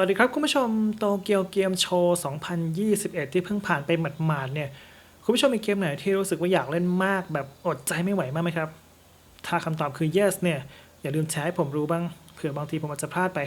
วัสดีครับคุณผู้ชมโตเกียวเกมโชว์ 2021 ที่เพิ่งผ่านไปหมาดๆเนี่ย คุณผู้ชมมีเกมไหนที่รู้สึกว่าอยากเล่นมากแบบอดใจไม่ไหวมากไหมครับ ถ้าคำตอบคือ yes เนี่ย อย่าลืมแชร์ให้ผมรู้บ้าง เผื่อบางทีผมอาจจะพลาดไป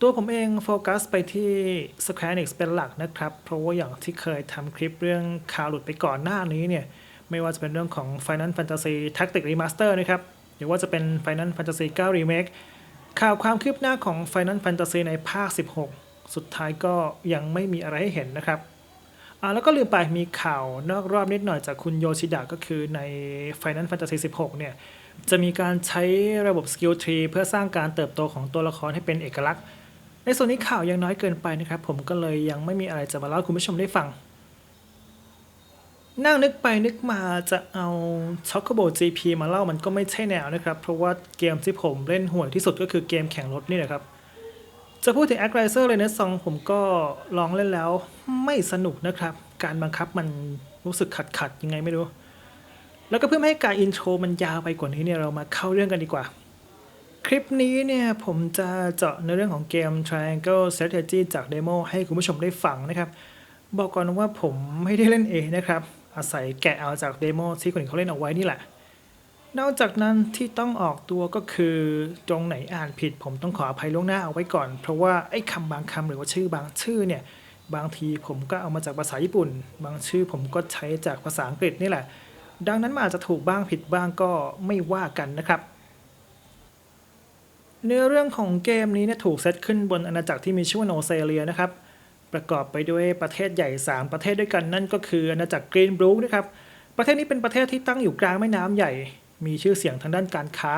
ตัวผมเองโฟกัสไปที่ Square Enix เป็นหลักนะครับ เพราะว่าอย่างที่เคยทำคลิปเรื่องข่าวหลุดไปก่อนหน้านี้เนี่ย ไม่ว่าจะเป็นเรื่องของ Final Fantasy Tactics Remaster นะครับ หรือว่าจะเป็น Final Fantasy 9 Remake ข่าวความคืบหน้าของ Final Fantasy ในภาค 16 สุดท้ายก็ยังไม่มีอะไรให้เห็นนะครับอ่าแล้วก็ลืมไปมีข่าวนอกรอบนิดหน่อยจากคุณโยชิดะก็คือใน Final Fantasy 16 เนี่ย จะมีการใช้ระบบ Skill Tree เพื่อสร้างการเติบโตของตัวละครให้เป็นเอกลักษณ์ ในส่วนนี้ข่าวยังน้อยเกินไปนะครับ ผมก็เลยยังไม่มีอะไรจะมาเล่าคุณผู้ชมได้ฟัง นั่งนึกไปนึกมาจะเอา c h o c o b o GP มาเล่ามันก็ไม่ใช่แนวนะครับ เพราะว่าเกมที่ผมเล่นห่วยที่สุดก็คือเกมแข่งรถนี่แหละครับ จะพูดถึง a g r i s e r เลยนะซองผมก็ลองเล่นแล้วไม่สนุกนะครับ การบังคับมันรู้สึกขัดขัดยังไงไม่รู้ แล้วก็เพื่อไม่ให้การอินโทรมันยาวไปกว่านี้เนี่ยเรามาเข้าเรื่องกันดีกว่า คลิปนี้เนี่ยผมจะเจาะในเรื่องของเกม Triangle Strategy จากเดโมให้คุณผู้ชมได้ฟังนะครับบอกก่อนว่าผมไม่ได้เล่นเองนะครับ อาศัยแกะเอาจากเดโมที่คนอื่นเขาเล่นเอาไว้นี่แหละ นอกจากนั้นที่ต้องออกตัวก็คือตรงไหนอ่านผิด ผมต้องขออภัยล่วงหน้าเอาไว้ก่อน เพราะว่าไอ้คำบางคำหรือว่าชื่อบางชื่อเนี่ยบางทีผมก็เอามาจากภาษาญี่ปุ่น บางชื่อผมก็ใช้จากภาษาอังกฤษนี่แหละ ดังนั้นมันอาจจะถูกบ้างผิดบ้างก็ไม่ว่ากันนะครับ เนื้อเรื่องของเกมนี้เนี่ยถูกเซตขึ้นบนอาณาจักรที่มีชื่อว่าโนเซเลียนะครับ ประกอบไปด้วยประเทศใหญ่ 3 ประเทศด้วยกันนั่นก็คืออาณาจักรกรีนบรูคนะครับประเทศนี้เป็นประเทศที่ตั้งอยู่กลางแม่น้ำใหญ่ มีชื่อเสียงทางด้านการค้า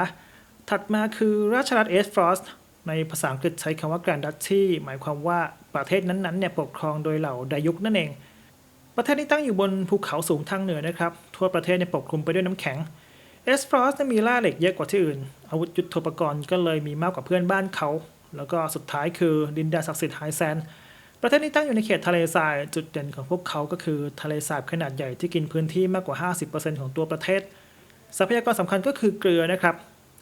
ถัดมาคือราชรัฐเอสฟรอสต์ในภาษาอังกฤษใช้คำว่าแกรนดัชชีหมายความว่าประเทศนั้นๆเนี่ยปกครองโดยเหล่าไดยุคนั่นเอง ประเทศนี้ตั้งอยู่บนภูเขาสูงทางเหนือนะครับ ทั่วประเทศเนี่ยปกคลุมไปด้วยน้ำแข็งเอสฟรอสมีล่าเหล็กเยอะกว่าที่อื่น อาวุธยุทโธปกรณ์ก็เลยมีมากกว่าเพื่อนบ้านเขา แล้วก็สุดท้ายคือดินแดนศักดิ์สิทธิ์ไฮแซน ประเทศนี้ตั้งอยู่ในเขตทะเลทราย จุดเด่นของพวกเขาก็คือทะเลสาบขนาดใหญ่ที่กินพื้นที่มากกว่า 50%ของตัวประเทศ ทรัพยากรสำคัญก็คือเกลือนะครับ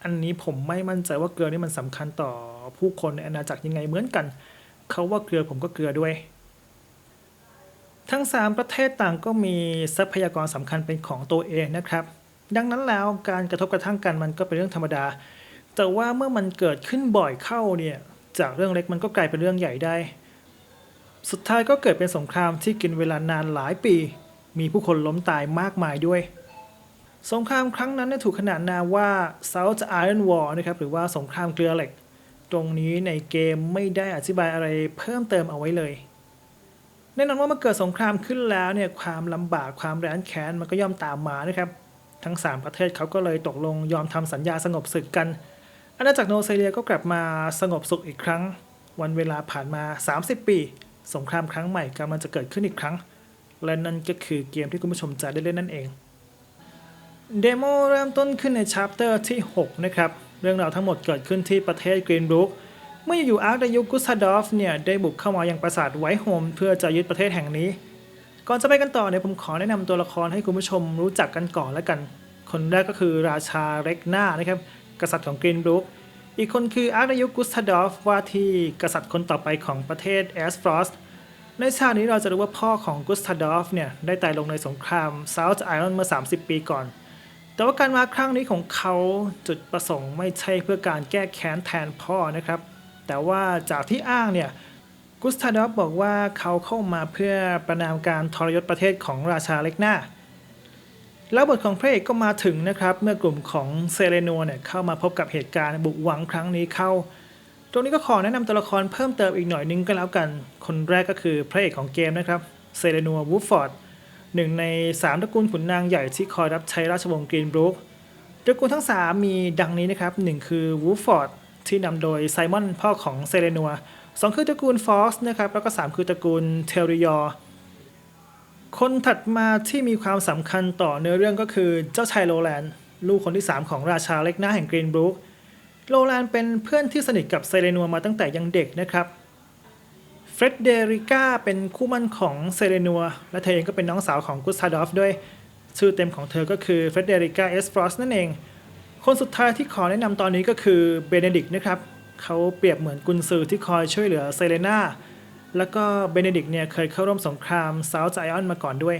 อันนี้ผมไม่มั่นใจว่าเกลือนี่มันสำคัญต่อผู้คนในอาณาจักรยังไงเหมือนกัน เขาว่าเกลือผมก็เกลือด้วย ทั้ง 3 ประเทศต่างก็มีทรัพยากรสำคัญเป็นของตัวเองนะครับ ดังนั้นแล้วการกระทบกระทั่งกันมันก็เป็นเรื่องธรรมดา แต่ว่าเมื่อมันเกิดขึ้นบ่อยเข้าเนี่ยจากเรื่องเล็กมันก็กลายเป็นเรื่องใหญ่ได้ สุดท้ายก็เกิดเป็นสงครามที่กินเวลานานหลายปี มีผู้คนล้มตายมากมายด้วย สงครามครั้งนั้นถูกขนานนามว่า South Iron War นะครับหรือว่าสงครามเกลือเหล็ก ตรงนี้ในเกมไม่ได้อธิบายอะไรเพิ่มเติมเอาไว้เลยแน่นอนว่าเมื่อเกิดสงครามขึ้นแล้วเนี่ยความลำบากความแร้นแค้นมันก็ย่อมตามมานะครับ ทั้ง 3 ประเทศเขาก็เลยตกลงยอมทำสัญญาสงบศึกกัน อาณาจักรโนเซเลียก็กลับมาสงบสุขอีกครั้ง วันเวลาผ่านมา 30 ปี สงครามครั้งใหม่กำลังจะเกิดขึ้นอีกครั้ง และนั่นก็คือเกมที่คุณผู้ชมจะได้เล่นนั่นเองเดโมเริ่มต้นขึ้นในชาร์ปเตอร์ที่ 6 นะครับ เรื่องราวทั้งหมดเกิดขึ้นที่ประเทศกรีนบรูคเมื่ออยู่อาร์คดายุกุสซาดอฟเนี่ย ได้บุกเข้ามายังปราสาทไวท์โฮมเพื่อจะยึดประเทศแห่งนี้ ก่อนจะไปกันต่อเนี่ยผมขอแนะนำตัวละครให้คุณผู้ชมรู้จักกันก่อนแล้วกัน คนแรกก็คือราชาเร็กนานะครับ กษัตริย์ของกรีนบรูค อีกคนคืออาร์คดายุกุสซาดอฟว่าที่กษัตริย์คนต่อไปของประเทศแอสฟรอสในฉากนี้เราจะรู้ว่าพ่อของกุสตาดอฟเนี่ยได้ตายลงในสงครามเซาท์ไอรอนเมื่อ 30 ปีก่อน แต่ว่าการมาครั้งนี้ของเขาจุดประสงค์ไม่ใช่เพื่อการแก้แค้นแทนพ่อนะครับ แต่ว่าจากที่อ้างเนี่ยกุสตาดอฟบอกว่าเขาเข้ามาเพื่อประนามการทรยศประเทศของราชาเล็กหน้า แล้วบทของพระเอกก็มาถึงนะครับ เมื่อกลุ่มของเซเลนัวเนี่ยเข้ามาพบกับเหตุการณ์บุกหวังครั้งนี้เข้า ตรงนี้ก็ขอแนะนำตัวละครเพิ่มเติมอีกหน่อยนึงก็แล้วกัน คนแรกก็คือพระเอกของเกมนะครับเซเลนัววูฟฟอร์ดหนึ่งในสามตระกูลขุนนางใหญ่ที่คอยรับใช้ราชวงศ์กรีนบรูคตระกูลทั้ง 3 มีดังนี้นะครับหนึ่งคือวูฟฟอร์ดที่นำโดยไซมอนพ่อของเซเลนัวสองคือตระกูลฟอสนะครับแล้วก็ 3 คือตระกูลเทริยอ คนถัดมาที่มีความสำคัญต่อเนื้อเรื่องก็คือเจ้าชายโรแลนด์ลูกคนที่ 3 ของราชาเล็กหน้าแห่งกรีนบรูคโรแลนด์เป็นเพื่อนที่สนิทกับเซเลนัวมาตั้งแต่ยังเด็กนะครับเฟรดเดริก้าเป็นคู่มั่นของเซเลนัว และเธอเองก็เป็นน้องสาวของกุสตาดอฟด้วย ชื่อเต็มของเธอก็คือเฟรดเดริก้าเอสฟรอสนั่นเอง คนสุดท้ายที่ขอแนะนำตอนนี้ก็คือเบเนดิกต์นะครับ เขาเปรียบเหมือนกุนซือที่คอยช่วยเหลือเซเลนา แล้วก็เบเนดิกเนี่ยเคยเข้าร่วมสงครามซา t ์ไ i ออนมาก่อนด้วย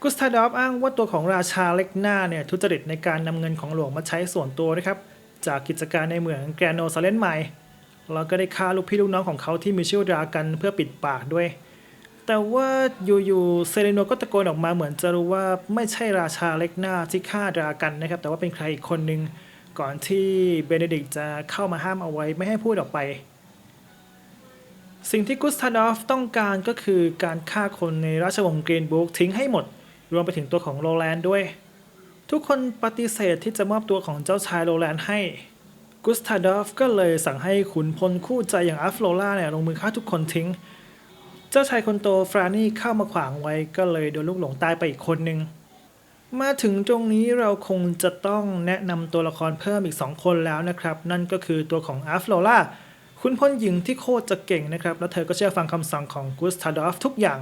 กุสตาดอฟอ้างว่าตัวของราชาเล็กหน้าเนี่ยทุจริตในการนำเงินของหลวงมาใช้ส่วนตัวนะครับ จากกิจการในเหมืองแกรโนซาเลนใหม่แล้วก็ได้ฆ่าลูกพี่ลูกน้องของเขาที่มีชื่อรากันเพื่อปิดปากด้วย แต่ว่าอยู่ๆเซเลโนก็ตะโกนออกมาเหมือนจะรู้ว่าไม่ใช่ราชาเล็กหน้าที่ฆ่าดรากันนะครับ แต่ว่าเป็นใครอีกคนนึงก่อนที่เบเนดิกจะเข้ามาห้ามเอาไว้ไม่ให้พูดออกไป สิ่งที่กุสตาดอฟต้องการก็คือการฆ่าคนในราชวงศ์กรีนบุ๊กทิ้งให้หมด รวมไปถึงตัวของโรแลนด์ด้วย ทุกคนปฏิเสธที่จะมอบตัวของเจ้าชายโรแลนด์ให้ กุสตาดอฟก็เลยสั่งให้ขุนพลคู่ใจอย่างอัฟโลล่าเนี่ยลงมือฆ่าทุกคนทิ้ง เจ้าชายคนโตฟรานี่เข้ามาขวางไว้ก็เลยโดนลูกหลงตายไปอีกคนหนึ่งมาถึงตรงนี้เราคงจะต้องแนะนำตัวละครเพิ่มอีก2คนแล้วนะครับ นั่นก็คือตัวของอัฟโลล่า คุณพลหญิงที่โคตรจะเก่งนะครับ แล้วเธอก็เชื่อฟังคำสั่งของกุสตาดอฟทุกอย่าง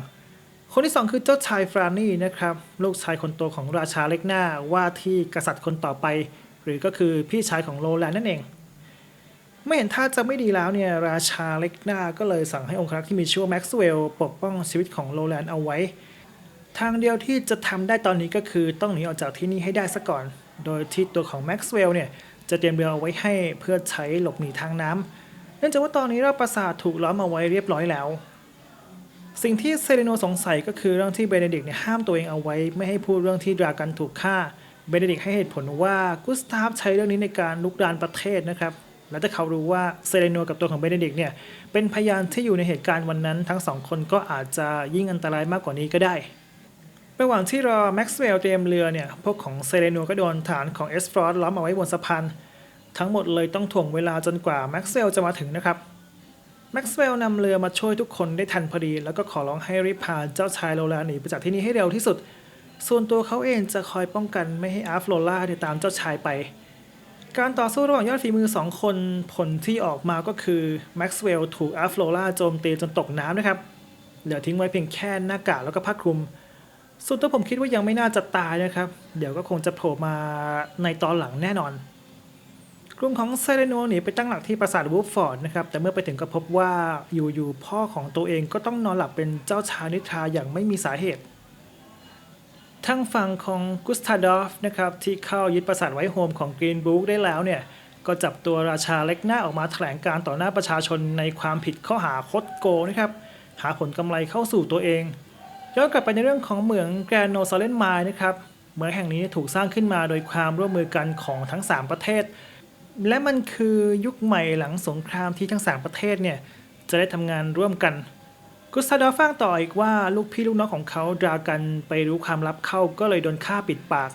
คนที่2คือเจ้าชายฟรานี่นะครับ ลูกชายคนโตของราชาเล็กหน้าว่าที่กษัตริย์คนต่อไป หรือก็คือพี่ชายของโรแลนด์นั่นเองไม่เห็นท่าจะไม่ดีแล้วเนี่ยราชาเล็กหน้าก็เลยสั่งให้องครักษ์ที่มีชื่อว่าแม็กซ์เวลล์ปกป้องชีวิตของโรแลนด์เอาไว้ ทางเดียวที่จะทำได้ตอนนี้ก็คือต้องหนีออกจากที่นี่ให้ได้ซะก่อน โดยที่ตัวของแม็กซ์เวลล์เนี่ยจะเตรียมเรือเอาไว้ให้เพื่อใช้หลบหนีทางน้ำ เนื่องจากว่าตอนนี้เราปราสาทถูกล้อมเอาไว้เรียบร้อยแล้ว สิ่งที่เซเลโนสงสัยก็คือเรื่องที่เบเนดิกเนี่ยห้ามตัวเองเอาไว้ ไม่ให้พูดเรื่องที่ดรากันถูกฆ่า เบเนดิกให้เหตุผลว่ากุสตาฟใช้เรื่องนี้ในการลุกดานประเทศนะครับและถ้าเขารู้ว่าเซเลโนกับตัวของเบเนดิกเนี่ยเป็นพยานที่อยู่ในเหตุการณ์วันนั้น ทั้งสองคนก็อาจจะยิ่งอันตรายมากกว่านี้ก็ได้ระหว่างที่รอแม็กซ์เวลล์เตรียมเรือเนี่ยพวกของเซเลโนก็โดนฐานของเอสฟรอสล้อมเอาไว้บนสะพาน ทั้งหมดเลยต้องถ่วงเวลาจนกว่าแม็กซ์เวลจะมาถึงนะครับ แม็กซ์เวลนำเรือมาช่วยทุกคนได้ทันพอดี แล้วก็ขอร้องให้รีบพาเจ้าชายโรแลนด์หนีไปจากที่นี่ให้เร็วที่สุด ส่วนตัวเขาเองจะคอยป้องกันไม่ให้อาร์ฟโลล่าเนี่ยตามเจ้าชายไป การต่อสู้ระหว่างยอดฝีมือ 2 คนผลที่ออกมาก็คือแม็กซ์เวลถูกอาร์ฟโลล่าโจมตีจนตกน้ำนะครับ เหลือทิ้งไว้เพียงแค่หน้ากากแล้วก็ผ้าคลุมส่วนตัวผมคิดว่ายังไม่น่าจะตายนะครับ เดี๋ยวก็คงจะโผล่มาในตอนหลังแน่นอน กลุ่มของเซเลโนหนีไปตั้งหลักที่ปราสาทวูฟฟอร์ดนะครับ แต่เมื่อไปถึงก็พบว่าอยู่ๆพ่อของตัวเองก็ต้องนอนหลับเป็นเจ้าชายนิทราอย่างไม่มีสาเหตุทางฝั่งของกุสตาดอฟนะครับที่เข้ายึดปราสาทไวท์โฮมของกรีนบ o ๊กได้แล้วเนี่ย ก็จับตัวราชาเล็กหน้าออกมาแถลงการต่อหน้าประชาชนในความผิดข้อหาคดโกนะครับ หาผลกำไรเข้าสู่ตัวเองย้อนกลับไปในเรื่องของเหมืองแกรนโนซาเลนไมน์นะครับเหมืองแห่งนี้ถูกสร้างขึ้นมาโดยความร่วมมือกันของทั้ง 3 ประเทศ และมันคือยุคใหม่หลังสงครามที่ทั้ง3ประเทศเนี่ย จะได้ทำงานร่วมกัน กุสตาดอฟฟังต่ออีกว่าลูกพี่ลูกน้องของเขาดรากันไปรู้ความลับเข้าก็เลยโดนฆ่าปิดปาก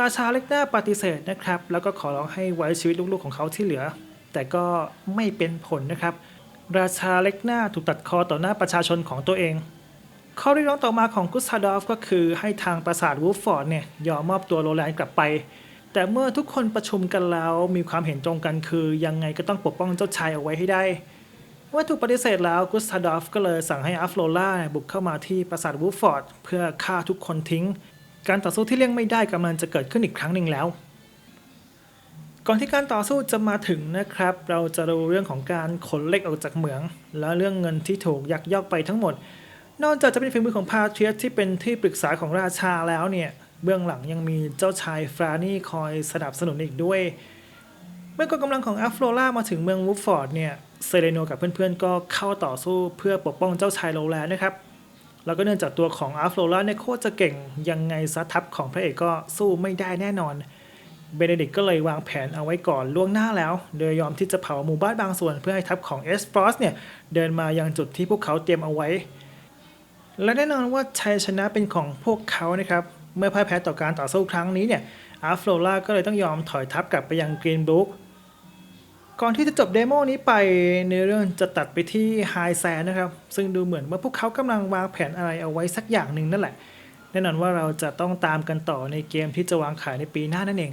ราชาเล็กหน้าปฏิเสธนะครับ แล้วก็ขอร้องให้ไว้ชีวิตลูกๆของเขาที่เหลือ แต่ก็ไม่เป็นผลนะครับ ราชาเล็กหน้าถูกตัดคอต่อหน้าประชาชนของตัวเองข้อเรียกร้องต่อมาของกุสตาดอฟก็คือให้ทางปราสาทวูฟฟอร์ดเนี่ยยอมมอบตัวโรแลนด์กลับไป แต่เมื่อทุกคนประชุมกันแล้วมีความเห็นตรงกันคือยังไงก็ต้องปกป้องเจ้าชายเอาไว้ให้ได้เมื่อถูกปฏิเสธแล้วกุสตาดอฟก็เลยสั่งให้อัฟโลล่าบุกเข้ามาที่ปราสาทวูฟฟอร์ดเพื่อฆ่าทุกคนทิ้ง การต่อสู้ที่เลี่ยงไม่ได้กำลังจะเกิดขึ้นอีกครั้งหนึ่งแล้ว ก่อนที่การต่อสู้จะมาถึงนะครับ เราจะรู้เรื่องของการขนเหล็กออกจากเหมือง และเรื่องเงินที่ถูกยักยอกไปทั้งหมด นอกจากจะเป็นฝีมือของพาเทียสที่เป็นที่ปรึกษาของราชาแล้วเนี่ย เบื้องหลังยังมีเจ้าชายฟรานี่คอยสนับสนุนอีกด้วย เมื่อกองกำลังของอัฟโลล่ามาถึงเมืองวูฟฟอร์ดเนี่ยเซเลโนกับเพื่อนๆก็เข้าต่อสู้เพื่อปกป้องเจ้าชายโรแลนนะครับ แล้วก็เนื่องจากตัวของอัฟโลล่าเนี่ยโคตรจะเก่งยังไงซัทัพของพระเอกก็สู้ไม่ได้แน่นอนเบเนดิกต์ก็เลยวางแผนเอาไว้ก่อนล่วงหน้าแล้ว โดยยอมที่จะเผาหมู่บ้านบางส่วนเพื่อให้ทัพของเอสฟรอสเนี่ยเดินมายังจุดที่พวกเขาเตรียมเอาไว้ และแน่นอนว่าชัยชนะเป็นของพวกเขานะครับ เมื่อพ่ายแพ้ต่อการต่อสู้ครั้งนี้เนี่ยอัฟโลล่าก็เลยต้องยอมถอยทัพกลับไปยังกรีนบุ๊กก่อนที่จะจบเดโมนี้ไปเนื้อเรื่องจะตัดไปที่ไฮแซนนะครับ ซึ่งดูเหมือนว่าพวกเขากำลังวางแผนอะไรเอาไว้สักอย่างหนึ่งนั่นแหละ แน่นอนว่าเราจะต้องตามกันต่อในเกมที่จะวางขายในปีหน้านั่นเอง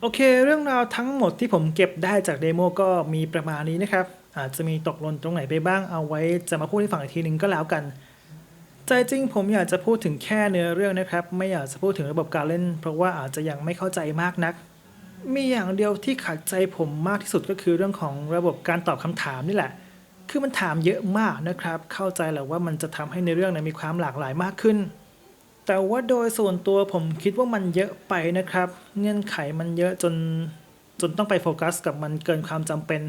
โอเค เรื่องราวทั้งหมดที่ผมเก็บได้จากเดโมก็มีประมาณนี้นะครับ อาจจะมีตกหล่นตรงไหนไปบ้างเอาไว้จะมาพูดให้ฟังอีกทีหนึ่งก็แล้วกัน ใจจริงผมอยากจะพูดถึงแค่เนื้อเรื่องนะครับ ไม่อยากจะพูดถึงระบบการเล่น เพราะว่าอาจจะยังไม่เข้าใจมากนัก มีอย่างเดียวที่ขัดใจผมมากที่สุดก็คือเรื่องของระบบการตอบคำถามนี่แหละ คือมันถามเยอะมากนะครับ เข้าใจแหละว่ามันจะทำให้ในเรื่องเนยมีความหลากหลายมากขึ้น แต่ว่าโดยส่วนตัวผมคิดว่ามันเยอะไปนะครับ เงื่อนไขมันเยอะจนจนต้องไปโฟกัสกับมันเกินความจำเป็น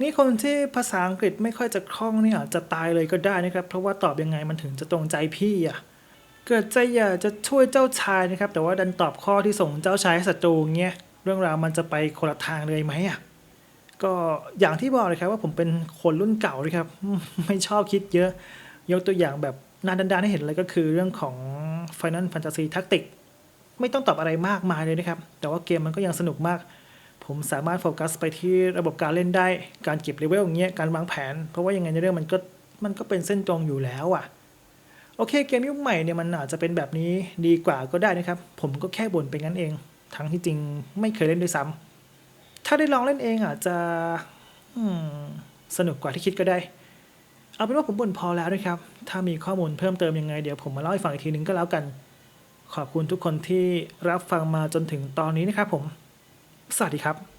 นี่คนที่ภาษาอังกฤษไม่ค่อยจะคล่องเนี่ยอาจจะตายเลยก็ได้นะครับ เพราะว่าตอบยังไงมันถึงจะตรงใจพี่อะเกิดใจอยากจะช่วยเจ้าชายนะครับ แต่ว่าดันตอบข้อที่ส่งเจ้าชายให้ศัตรูเงี้ยเรื่องราวมันจะไปคนละทางเลยไหมอะก็อย่างที่บอกเลยครับว่าผมเป็นคนรุ่นเก่าเลยครับ ไม่ชอบคิดเยอะยกตัวอย่างแบบนานดันๆให้เห็นเลยก็คือเรื่องของ Final Fantasy Tactic ไม่ต้องตอบอะไรมากมายเลยนะครับ แต่ว่าเกมมันก็ยังสนุกมาก ผมสามารถโฟกัสไปที่ระบบการเล่นได้ การเก็บเลเวลอย่างเงี้ย การวางแผน เพราะว่ายังไงในเรื่องมันก็มันก็เป็นเส้นตรงอยู่แล้วอะ่ะ โอเคเกมยุคใหม่เนี่ยมันอาจจะเป็นแบบนี้ดีกว่าก็ได้นะครับ ผมก็แค่บ่นไปงั้นเอง ทั้งที่จริงไม่เคยเล่นด้วยซ้ำถ้าได้ลองเล่นเองอาจจะสนุกกว่าที่คิดก็ได้ เอาเป็นว่าผมบ่นพอแล้วนะครับ ถ้ามีข้อมูลเพิ่มเติมยังไงเดี๋ยวผมมาเล่าให้ฟังอีกทีนึงก็แล้วกัน ขอบคุณทุกคนที่รับฟังมาจนถึงตอนนี้นะครับผม สวัสดีครับ